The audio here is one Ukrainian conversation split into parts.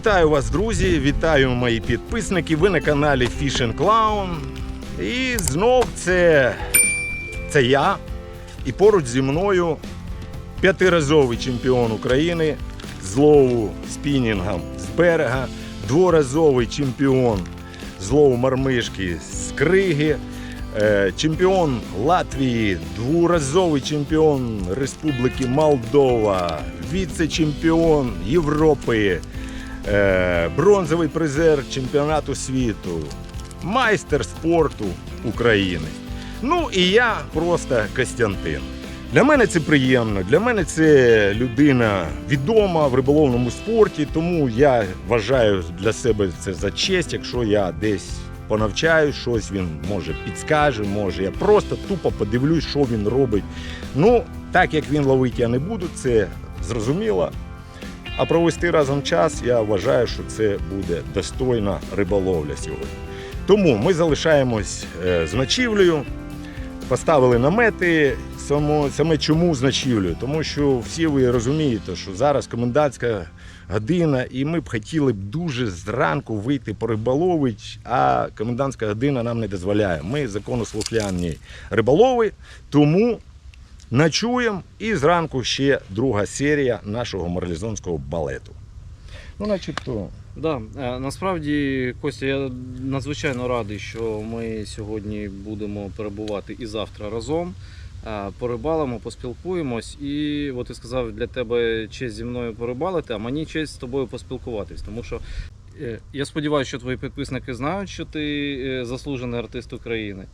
Вітаю вас, друзі! Вітаю мої підписники. Ви на каналі Fishing Clown. І знов це, це я. І поруч зі мною п'ятиразовий чемпіон України з лову спінінгом з берега, дворазовий чемпіон з лову мармишки з криги, е, чемпіон Латвії, дворазовий чемпіон Республіки Молдова, віце-чемпіон Європи, бронзовий призер чемпіонату світу, майстер спорту України. Ну і я просто Костянтин. Для мене це приємно. Для мене це людина відома в риболовному спорті, тому я вважаю для себе це за честь, якщо я десь понавчаю щось, він може підскаже, може. Я просто тупо подивлюсь, що він робить. Ну, так як він ловить, я не буду, це зрозуміло. А провести разом час, я вважаю, що це буде достойна риболовля сьогодні. Тому ми залишаємось е, з ночівлею, поставили намети. Саме чому з ночівлею? Тому що всі ви розумієте, що зараз комендантська година, і ми б хотіли б дуже зранку вийти пориболовити, а комендантська година нам не дозволяє. Ми законослухляні риболови, тому ночуємо і зранку ще друга серія нашого марлізонського балету. Ну, начебто, Да, е, насправді, Костя, я надзвичайно радий, що ми сьогодні будемо перебувати і завтра разом. Е, Порибалимо, поспілкуємось, і от ти сказав, для тебе честь зі мною порибалити, а мені честь з тобою поспілкуватись. Тому що е, я сподіваюся, що твої підписники знають, що ти заслужений артист України.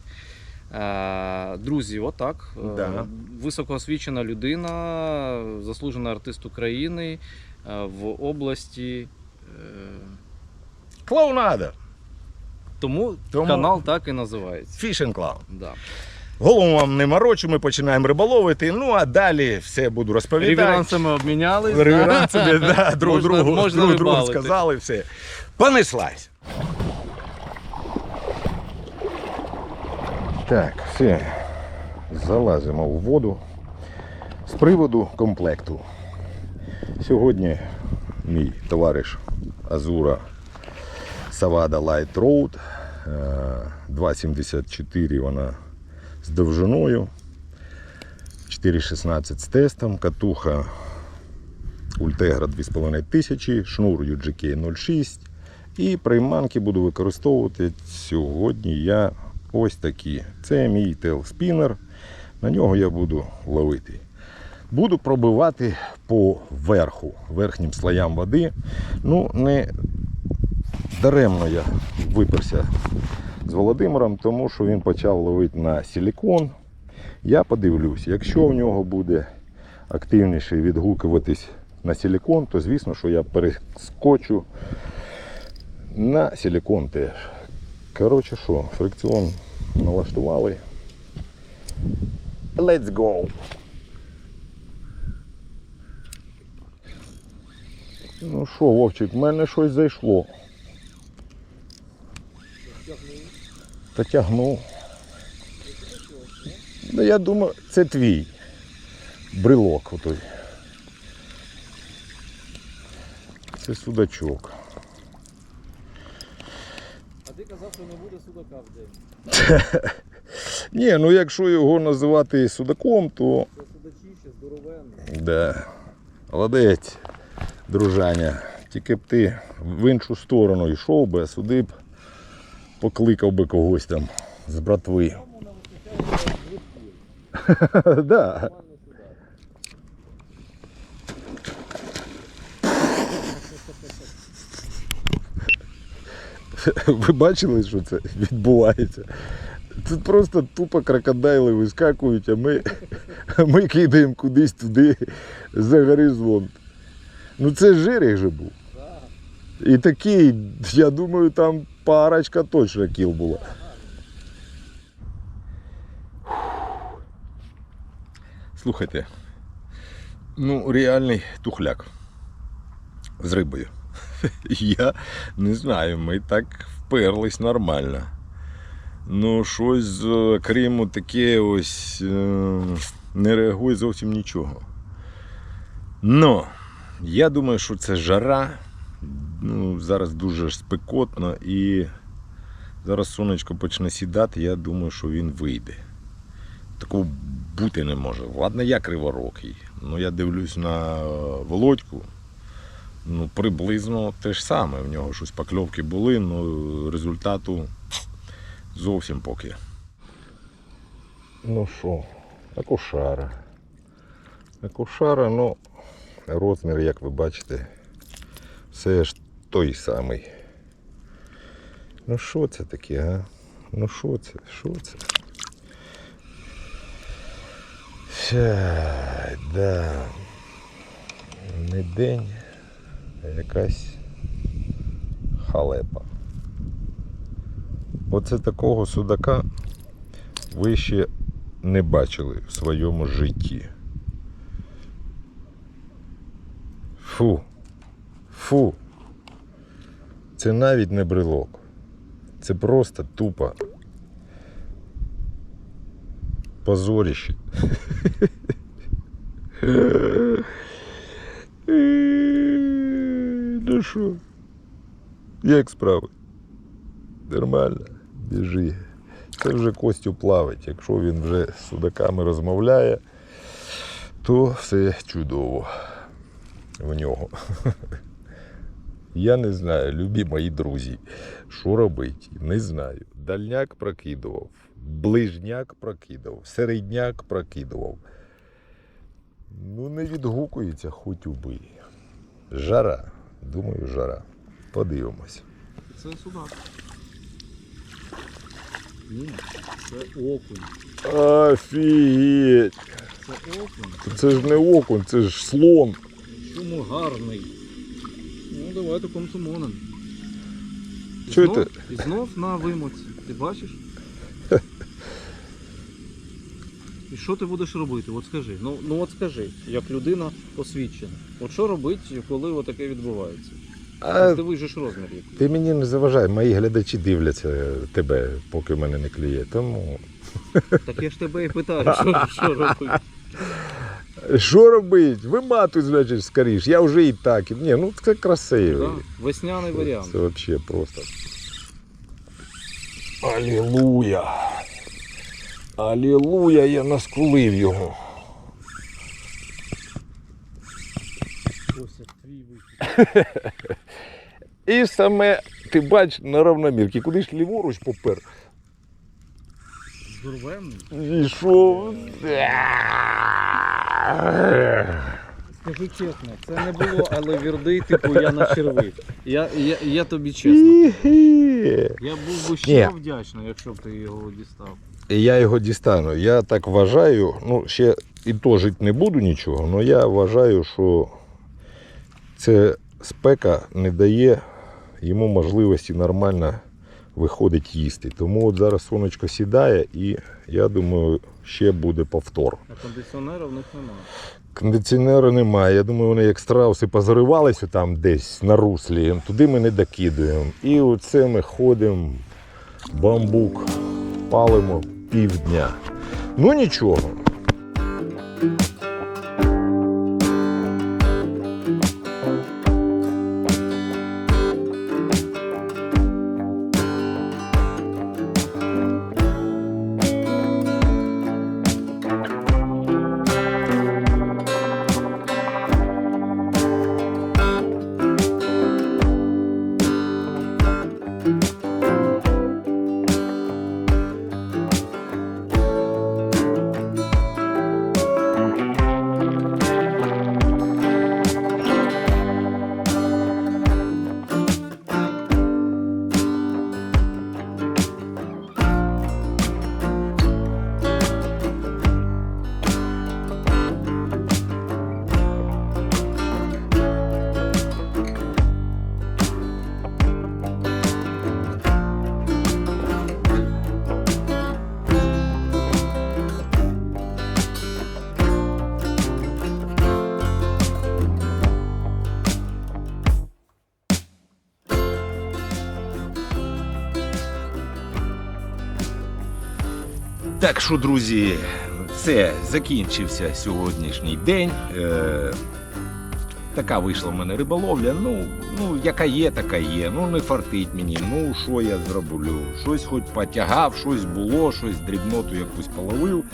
Е, Друзі, отак. Е, Да. Високоосвічена людина, заслужений артист України е, в області. Клоунада, Тому, Тому- канал так і називається. фішинг клаун. Да. Голову вам не морочу, ми починаємо риболовити. Ну а далі все буду розповідати. Реверансами обмінялись. Реверансами, да, друг Можна- другу, можна друг другу сказали все. Понеслась. Так, все. Залазимо в воду з приводу комплекту. Сьогодні мій товариш Азура Савада Light Road. е, 2,74 вона з довжиною. 4,16 з тестом, катуха Ультегра 2500, шнур UGK 06. І приманки буду використовувати сьогодні я ось такі. Це мій тейлспінер. На нього я буду ловити. Буду пробивати по верху, верхнім слоям води. Ну, не даремно я виперся з Володимиром, тому що він почав ловити на силікон. Я подивлюсь, якщо в нього буде активніше відгукуватись на силікон, то звісно, що я перескочу на силікон теж. Коротше що, фрикціон налаштували. Let's go! Ну що, Вовчик, в мене щось зайшло. Та тягнув. Ну, я думаю, це твій брелок отой. Це судачок. А казав, що не буде судака в день. Ні, ну якщо його називати судаком, то Це судачище, здоровенне. да. Молодець, дружаня. Тільки б ти в іншу сторону йшов би, а сюди б покликав би когось там з братви. да. Ви бачили, що це відбувається? Тут просто тупо крокодайли вискакують, а ми, ми кидаємо кудись туди за горизонт. Ну це жирик же був. І такий, я думаю, там парочка точно кіл була. Слухайте, ну реальний тухляк з рибою. Я не знаю, ми так вперлись нормально. Ну, щось, е, крім таке ось е, не реагує зовсім нічого. Ну, я думаю, що це жара. ну, зараз дуже спекотно і зараз сонечко почне сідати, я думаю, що він вийде. Такого бути не може. Ладно, я криворокий. Ну я дивлюсь на е, Володьку. Ну, приблизно те ж саме. В нього щось покльовки були, але результату зовсім поки. Ну що, акушара. Акушара, ну, розмір, як ви бачите, все ж той самий. Ну що це таке, а? Ну що це? Що це? Ща, да. Не день, якась халепа. Оце такого судака ви ще не бачили в своєму житті. Фу. Фу. Це навіть не брелок. Це просто тупо позоріще. Ну що? Як справи? Нормально, біжи. Це вже Костю плавить. Якщо він вже з судаками розмовляє, то все чудово в нього. Я не знаю, любі мої друзі, що робити, не знаю. Дальняк прокидував, ближняк прокидував, середняк прокидував. Ну, не відгукується, хоч убий. Жара, думаю, жара. Подивимось. Це судак. Ні, це окунь. Офігеть! Це окунь. Це ж не окунь, це ж слон. Чому гарний? Ну, давайте комсомонен. І Чуєте? знов- І знов на вимоці. Ти бачиш? І що ти будеш робити? От скажи. Ну, ну от скажи, як людина освічена. От що робити, коли отаке відбувається? А Ти ж розмір який. ти мені не заважай, мої глядачі дивляться тебе, поки в мене не клює. Тому Так я ж тебе і питаю, що, що робити. що робить? Виматуй, значить, скоріш. Я вже і так. Ні, ну це красиво. Да? Весняний варіант. Це взагалі просто. Алілуя! Алілуя, я наскулив його. І саме, ти бачиш, на равномірці. Куди ж ліворуч попер? Здоровенний. Пішов. Скажи чесно, це не було, але вірди, типу, я на черви. Я, я, я тобі чесно. Я був би ще Ні. вдячний, якщо б ти його дістав. І я його дістану. Я так вважаю, ну ще і то жити не буду нічого, але я вважаю, що це спека не дає йому можливості нормально виходить їсти. Тому от зараз сонечко сідає і я думаю, ще буде повтор. А кондиціонера в них немає. Кондиціонера немає. Я думаю, вони як страуси позаривалися там десь на руслі, туди ми не докидуємо. І оце ми ходимо, бамбук, палимо півдня. Ну нічого. Що, друзі, це закінчився сьогоднішній день. Е, така вийшла в мене риболовля. Ну, ну, яка є, така є. Ну, не фартить мені. Ну, що я зроблю? Щось хоч потягав, щось було, щось дрібноту якусь половив.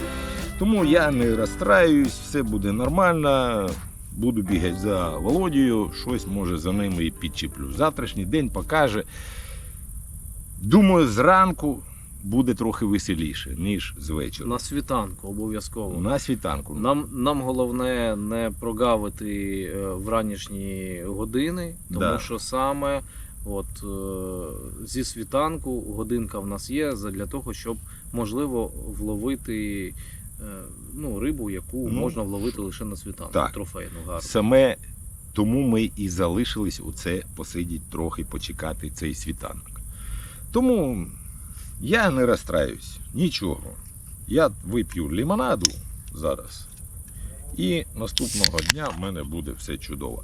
Тому я не розстраюсь, все буде нормально. Буду бігати за Володією, щось може за ними і підчіплю. Завтрашній день покаже. Думаю, зранку буде трохи веселіше, ніж з вечора. На світанку обов'язково. На світанку. Нам, нам головне не прогавити е, в ранішні години, тому Да. що саме от, е, зі світанку годинка в нас є для того, щоб можливо вловити е, ну, рибу, яку Ну, можна вловити лише на світанку. так. Трофейну гарну. Саме тому ми і залишились у це посидіти трохи, почекати цей світанок. Тому я не розстраюсь, нічого. Я вип'ю лимонаду зараз. І наступного дня в мене буде все чудово.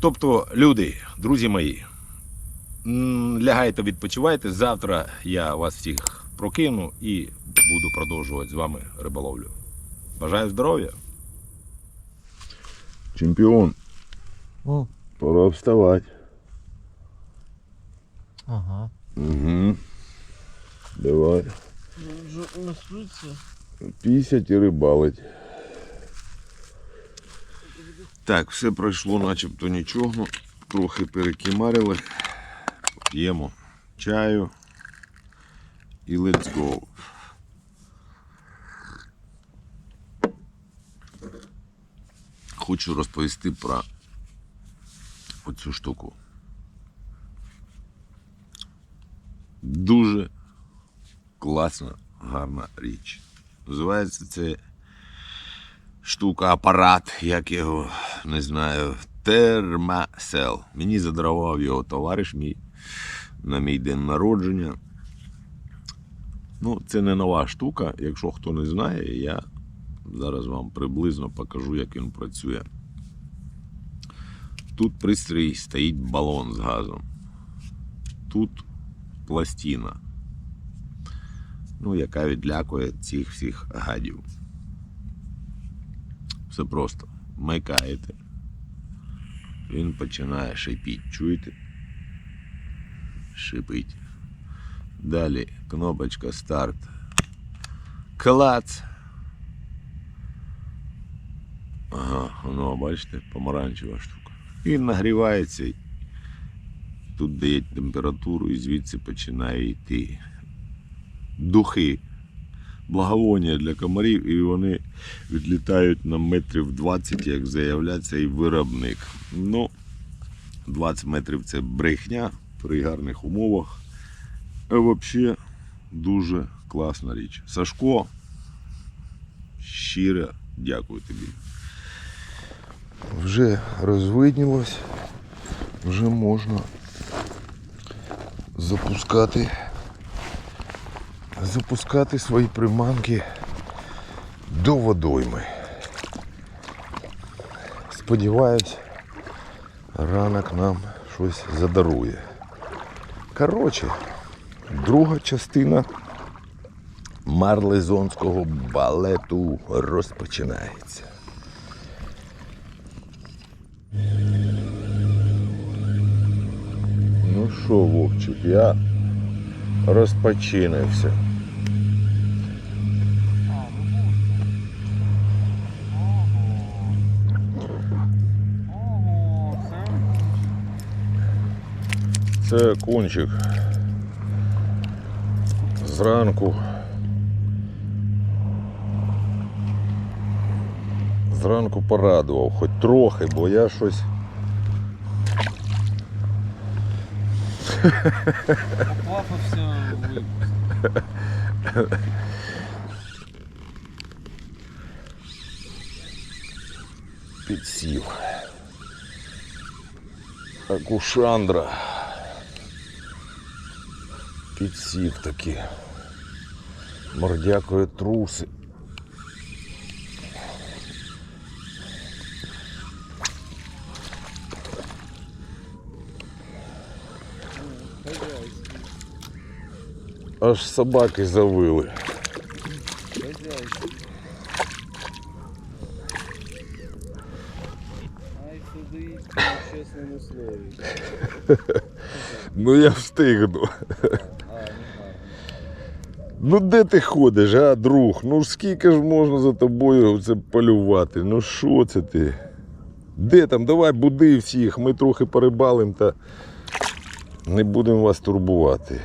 Тобто, люди, друзі мої, лягайте, відпочивайте. Завтра я вас всіх прокину і буду продовжувати з вами риболовлю. Бажаю здоров'я! Чемпіон, О, пора вставати. ага. Угу. Давай. Пісять і рибалить. Так, все пройшло начебто нічого. Трохи перекимарили. П'ємо чаю. І let's go. Хочу розповісти про оцю штуку. Дуже класна, гарна річ. Називається це штука, апарат, як його не знаю, термасел. Мені задарував його товариш мій на мій день народження. Ну, це не нова штука. Якщо хто не знає, я зараз вам приблизно покажу, як він працює. Тут пристрій стоїть балон з газом. Тут пластина ну, яка відлякує цих всіх гадів. Все просто. Вмикаєте. Він починає шипіти. Чуєте? Шипить. Далі кнопочка старт. Клац. Ага, воно, бачите, помаранчева штука. Він нагрівається. Тут дає температуру і звідси починає йти духи, благовоння для комарів, і вони відлітають на метрів 20, як заявляє цей виробник. Ну, 20 метрів це брехня при гарних умовах. А взагалі дуже класна річ. Сашко, щиро дякую тобі. вже розвиднілось, вже можна запускати, запускати свої приманки до водойми. Сподіваюсь, ранок нам щось задарує. Коротше, друга частина марлезонського балету розпочинається. Ну що, Вовчик, я розпочинився. Це кончик. Зранку. Зранку порадував, хоч трохи, бо я щось. плавався випуск. підсів. Акушандра. Підсів таки. Мордякує труси. Аж собаки завили. Хазяйський. Ай сюди. одному слові. Ну я встигну. Ну де ти ходиш, а, друг? Ну скільки ж можна за тобою це полювати? Ну що це ти? Де там? Давай буди всіх, ми трохи порибалим та не будемо вас турбувати.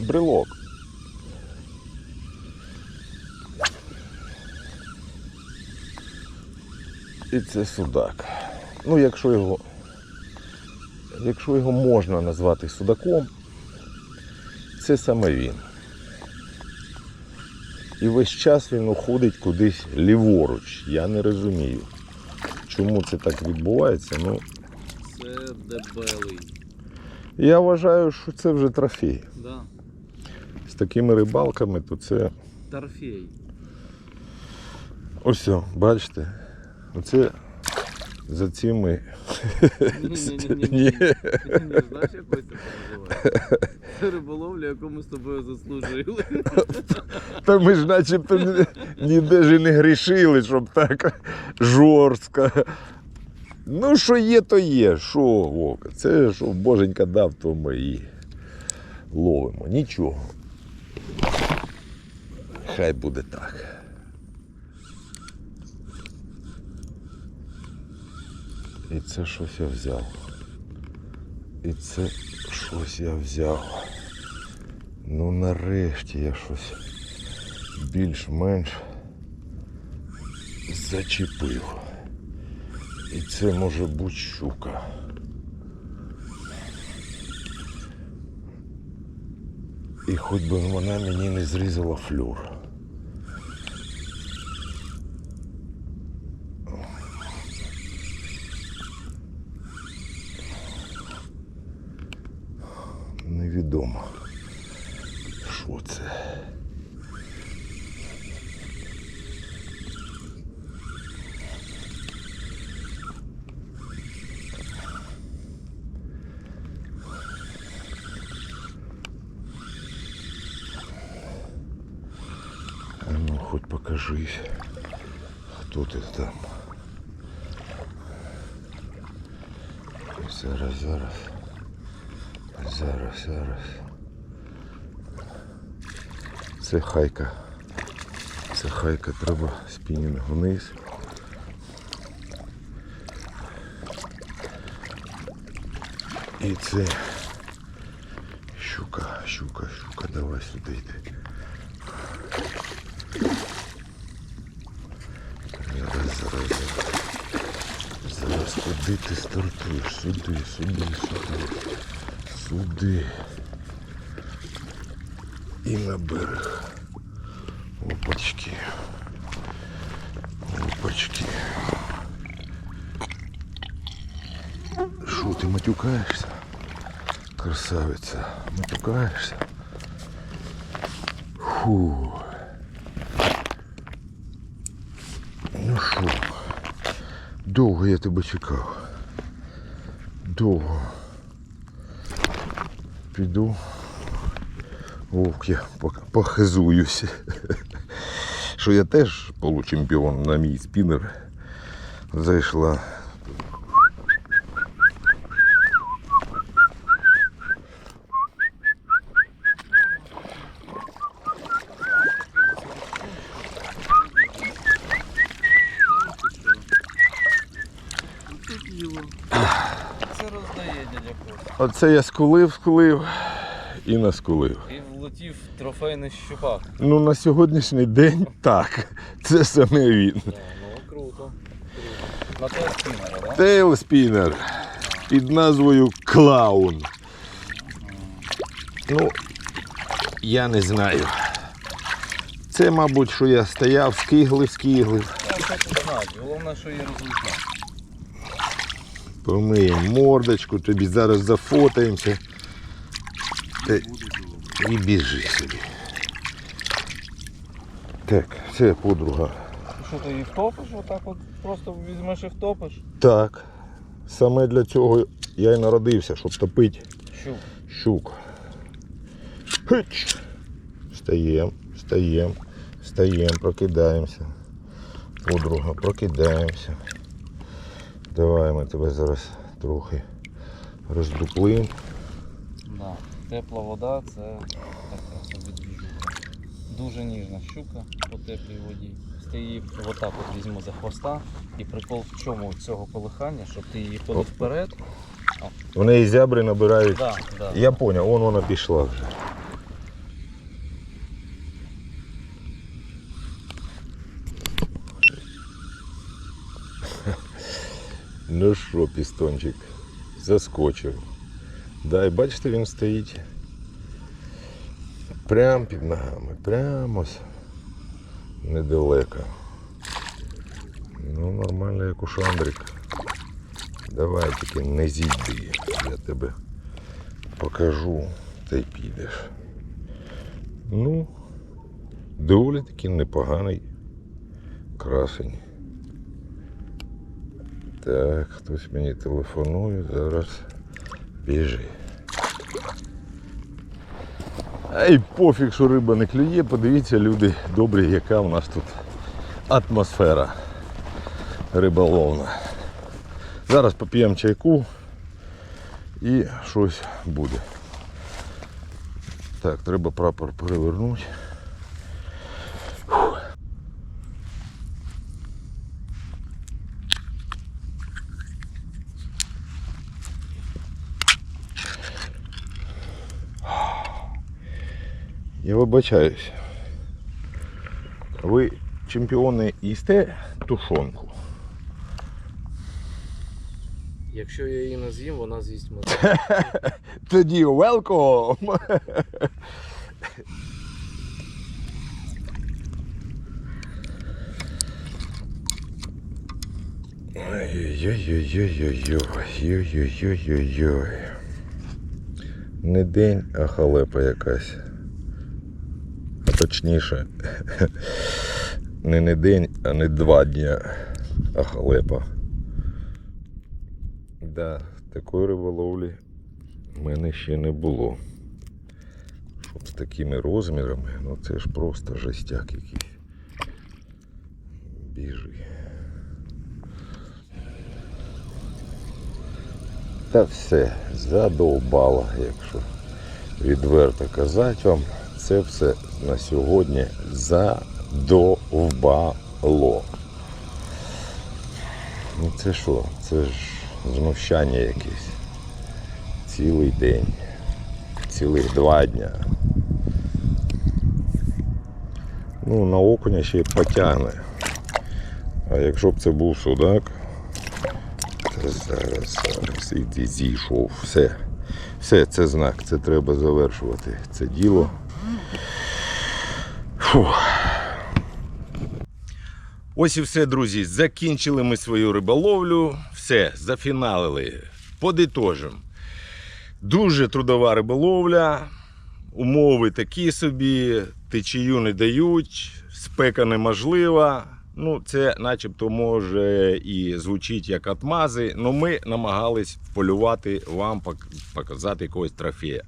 Брелок. І це судак. Ну, якщо його, якщо його можна назвати судаком, це саме він. І весь час він уходить кудись ліворуч. Я не розумію, чому це так відбувається. Ну, Це дебелий. я вважаю, що це вже трофей. Да. З такими рибалками, то це Торфей. Ось, бачите, оце за цими. Ні-ні-ні. Знаєш, як ось це називається? Це риболовля, яку ми з тобою заслужили. Та ми ж начебто ніде ж і не грішили, щоб так жорстко. Ну, що є, то є. Що, Вовка? Це що боженька дав, то ми і ловимо. Нічого. Хай буде так. І це щось я взяв. І це щось я взяв. Ну нарешті я щось більш-менш зачепив. І це може бути щука. І хоч би вона мені не зрізала флюр. Невідомо. Що це? А ну, хоть покажись, хто ти там. Зараз, зараз. Зараз, зараз. Це хайка. Це хайка, треба спінінг вниз. І це щука, щука, щука, давай сюди йди. Зараз, зараз, зараз. Зараз куди ти стартуєш? Сюди, сюди, сюди. Сюди. І на берег. Опачки. Опачки. Що, ти матюкаєшся? Красавиця. Матюкаєшся? Фу. Ну що, довго я тебе чекав. Довго. Піду. Вовк, я похизуюся. Що я теж получемпіон на мій спінер. Зайшла. Це роздає дядя Оце я скулив, скулив і наскулив. Трофейний щупак. Ну на сьогоднішній день так. Це саме він. Да, ну круто. На той спінера, да? Тейл спінер під назвою Клаун. Ну, я не знаю. Це, мабуть, що я стояв, скиглив, скиглив. Головне, що є результат. Помиємо мордочку, тобі зараз зафотаємося. Та... І біжи собі. Так, це подруга. Що ти її втопиш? Отак от просто візьмеш і втопиш? Так. Саме для цього я й народився, щоб топити Щук. щук. Хич! встаємо, встаємо, встаємо, прокидаємося. Подруга, прокидаємося. Давай ми тебе зараз трохи роздуплимо. Да. Тепла вода це така собі двіжуха. Дуже ніжна щука по теплій воді. Ти її отак от візьму за хвоста. І прикол в чому цього колихання, щоб ти її коли вперед. В неї зябри набирають. Да, да. Я поняв, вон вона пішла вже. Ну що, пістончик, заскочив. Дай, бачите, він стоїть. Прям під ногами, прямо недалеко. Ну, нормально, як у шандрик. Давай тільки не зійди, я тебе покажу, та й підеш. Ну, доволі таки непоганий красень. Так, хтось мені телефонує, зараз біжи. Ай, пофіг, що риба не клює, подивіться, люди добрі, яка у нас тут атмосфера риболовна. Зараз поп'ємо чайку і щось буде. Так, треба прапор перевернути. Фух. Я вибачаюсь. Ви чемпіони їсте тушонку? Якщо я її не з'їм, вона з'їсть мене. Тоді welcome! Ой-ой-ой-ой-ой-ой-ой-ой-ой. Не день, а халепа якась. Точніше, не не день, а не два дня, а халепа. Да, такої риболовлі в мене ще не було. Щоб з такими розмірами, ну це ж просто жестяк якийсь. Біжи. Та все, задовбало, якщо відверто казати вам, це все на сьогодні задовбало. Ну це що? Це ж знущання якесь. Цілий день. Цілих два дня. Ну, на окуня ще й потягне. А якщо б це був судак, то зараз, зараз і зійшов. Все. Все, це знак, це треба завершувати. Це діло. Фух. Ось і все, друзі. Закінчили ми свою риболовлю. Все, зафіналили. Подитожимо. Дуже трудова риболовля. Умови такі собі, течію не дають, спека неможлива. Ну, це начебто може і звучить як отмази, але ми намагались вполювати вам, пок- показати якогось трофея.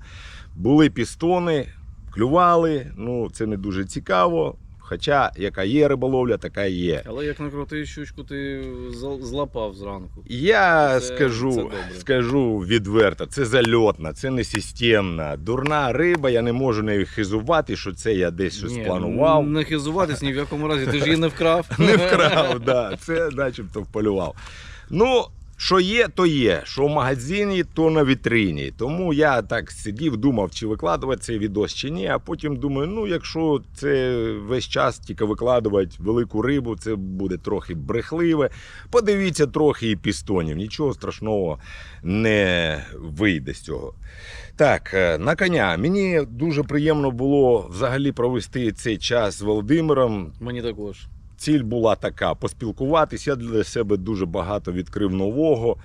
Були пістони, клювали, ну це не дуже цікаво. Хоча яка є риболовля, така є. Але як накрутив щучку, ти злапав зранку. Я Це- скажу, це скажу відверто, це зальотна, це не системна. Дурна риба, я не можу нею хизувати, що це я десь щось Ні, планував. Не хизуватись ні в якому разі, ти ж її не вкрав. Не вкрав, да. це начебто вполював. Ну, що є, то є. Що в магазині, то на вітрині. Тому я так сидів, думав, чи викладувати цей відос, чи ні. А потім думаю, ну якщо це весь час тільки викладувати велику рибу, це буде трохи брехливе. Подивіться трохи і пістонів. Нічого страшного не вийде з цього. Так, е, на коня. Мені дуже приємно було взагалі провести цей час з Володимиром. Мені також. Ціль була така: поспілкуватись. Я для себе дуже багато відкрив нового.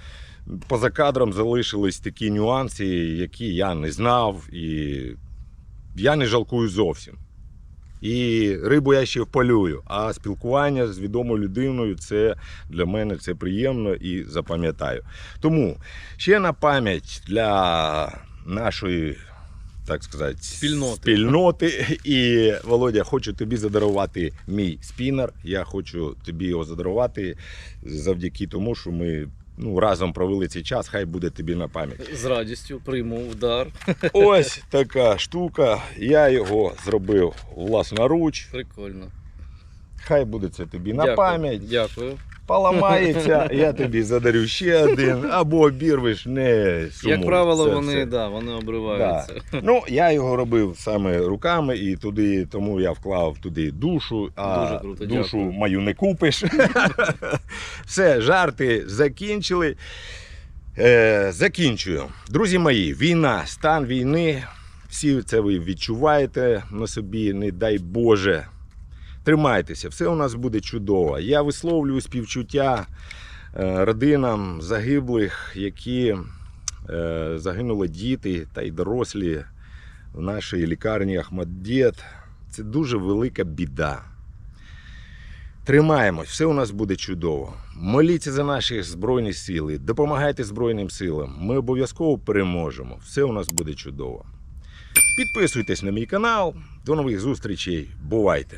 Поза кадром залишились такі нюанси, які я не знав, і я не жалкую зовсім. І рибу я ще вполюю, а спілкування з відомою людиною це для мене це приємно і запам'ятаю. Тому ще на пам'ять для нашої так сказати, Спільноти. спільноти. І Володя, хочу тобі задарувати мій спінер. Я хочу тобі його задарувати завдяки тому, що ми ну, разом провели цей час. Хай буде тобі на пам'ять. З радістю прийму удар. Ось така штука. Я його зробив власноруч. Прикольно. Хай буде це тобі на Дякую. пам'ять. Дякую. Поламається, я тобі задарю ще один, або обірвеш, не сумуй. Як правило, Це вони, все. Да, вони обриваються. Ну, я його робив саме руками, і туди, тому я вклав туди душу, а Дуже круто, душу дякую. мою не купиш. Все, жарти закінчили. Е, закінчую. Друзі мої, війна, стан війни. Всі це ви відчуваєте на собі, не дай Боже. Тримайтеся, все у нас буде чудово. Я висловлюю співчуття е, родинам загиблих, які е, загинули діти та й дорослі в нашій лікарні Ахмаддєт. Це дуже велика біда. Тримаємось, все у нас буде чудово. Моліться за наші Збройні сили, допомагайте Збройним силам. Ми обов'язково переможемо. Все у нас буде чудово. Підписуйтесь на мій канал. До нових зустрічей. Бувайте!